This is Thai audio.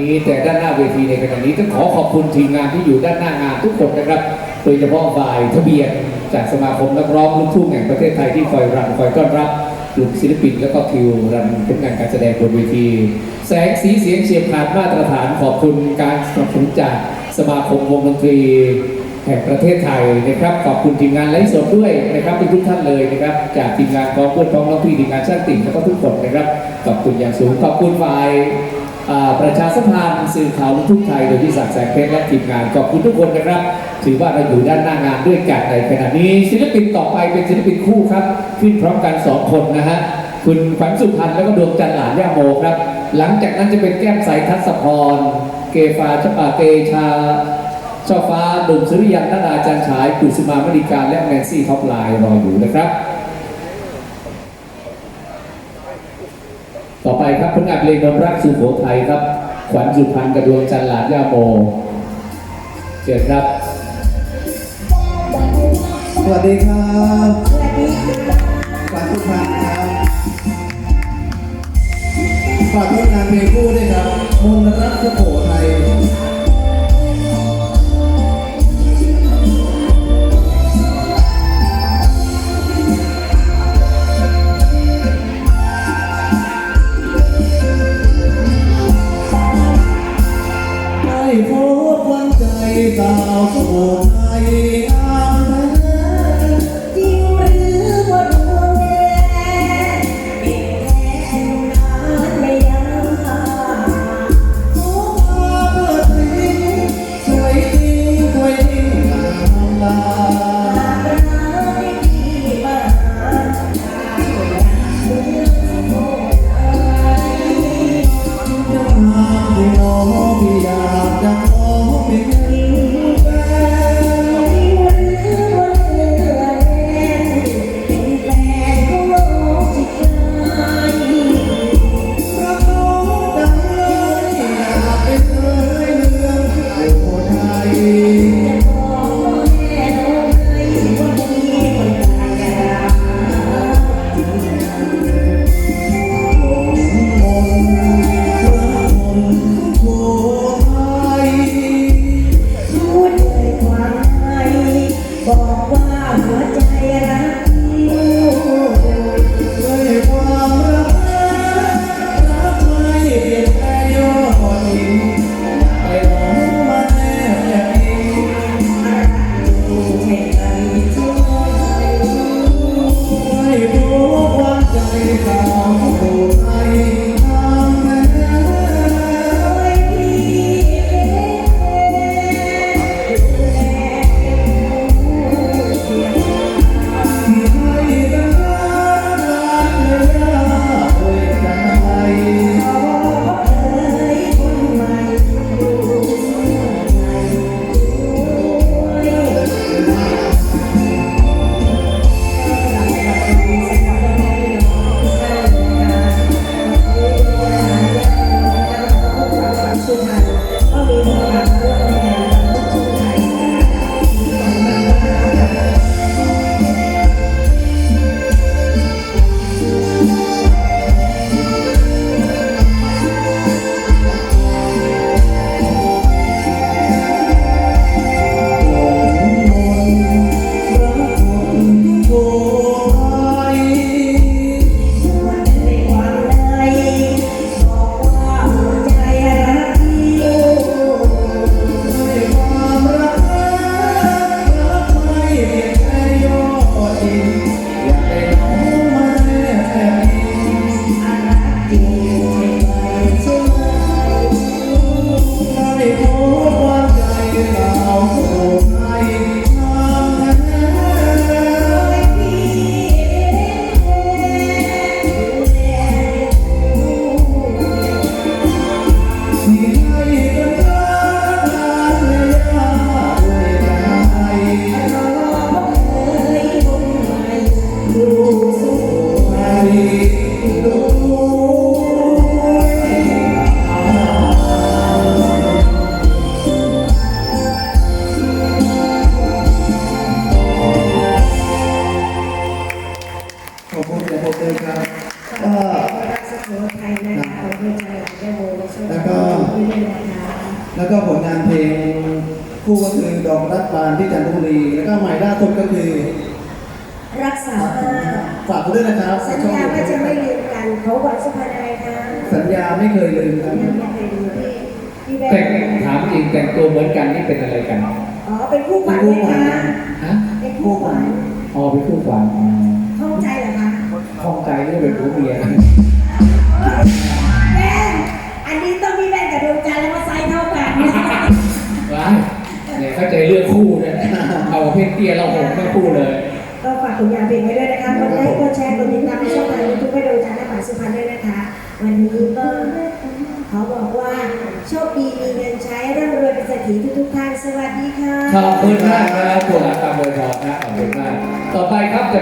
นี้แต่ด้านหน้าเวทีในขณะนี้ต้องขอขอบคุณทีมงานที่อยู่ด้านหน้างานทุกคนนะครับ โดยเฉพาะฝ่ายทะเบียน จากสมาคมนักร้องลูกทุ่งแห่งประเทศไทยที่คอยรันคอยต้อนรับกลุ่มศิลปินและก็คิวรันผลงานการแสดงบนเวที แสงสีเสียงเฉียบขาดมาตรฐานขอบคุณการสนับสนุนจากสมาคมวงดนตรี ห่งประเทศไทยนะครับ ขอบคุณทีมงานไลฟ์สดด้วยนะครับทุกท่านเลยนะครับ จากทีมงานกองเพื่อนพ้องน้องพี่ทีมงานช่างติ่งแล้วก็ทุกคนนะครับ ขอบคุณอย่างสูง ขอบคุณฝ่ายประชาสัมพันธ์สื่อข่าวลูกทุ่งไทยโดยที่ศักดิ์แสงเพชรและทีมงานขอบคุณทุกคนนะครับ ถือว่าเราอยู่ด้านหน้างานด้วยกันในขณะนี้ศิลปินต่อไปเป็นศิลปินคู่ครับ ขึ้นพร้อมกันสองคนนะฮะคุณขวัญสุพรรณแล้วก็ดวงจันทร์หลานย่าโมครับ หลังจากนั้นจะเป็นแก้มใสทัศพร เกฟาชปาเกชา ช่อฟ้าดุมสุริยันนาดาจันฉายกุสุมามณีการและแมนซี่ท็อปไลน์รออยู่นะครับ ต่อไปครับผลงานเพลงนมรักสุโขทัยครับ ขวัญสุพรรณกระดวงจันทร์หลานย่าโมเชิญครับ สวัสดีครับฝากทุกท่านครับฝากผลงานเพลงคู่ด้วยครับมนต์รักสุโขทัย แล้วก็ผลงานเพลงคู่ก็คือดอกรักบานที่จันทบุรี แล้วก็ใหม่ล่าสุดก็คือ รักษาผ้าฝากไว้ด้วยนะครับสัญญาว่าจะไม่ลืมกันเขาหวังสุพรรณอะไรคะสัญญาไม่เคยลืมครับยังไม่เคยลืมพี่พี่แบแต่งงค์ถามจริงแต่งตัวเหมือนกันนี่เป็นอะไรกัน อ๋อเป็นคู่ขวัญไหมคะฮะเป็นคู่ขวัญอ๋อเป็นคู่ขวัญอ๋อเข้าใจเหรอคะข้องใจเรื่องเป็นผัวเมีย เนี่ยเข้าใจเรื่องคู่เนี่ยเอาเพศเตี้ยเราหงไม่คู่เลย ก็ฝากผลงานเพลงไว้ด้วยนะคะกดไลค์กดแชร์กดติดตามในช่องทางยูทูบให้ดวงจันทร์และหมายสุพรรณด้วยนะคะ วันนี้ก็เขาบอกว่าโชคดีมีเงินใช้ร่ำรวยเป็นเศรษฐีทุกๆท่านสวัสดีค่ะขอบคุณมากครับคุณอาตามโดยทองนะขอบคุณมาก ต่อไปครับจะ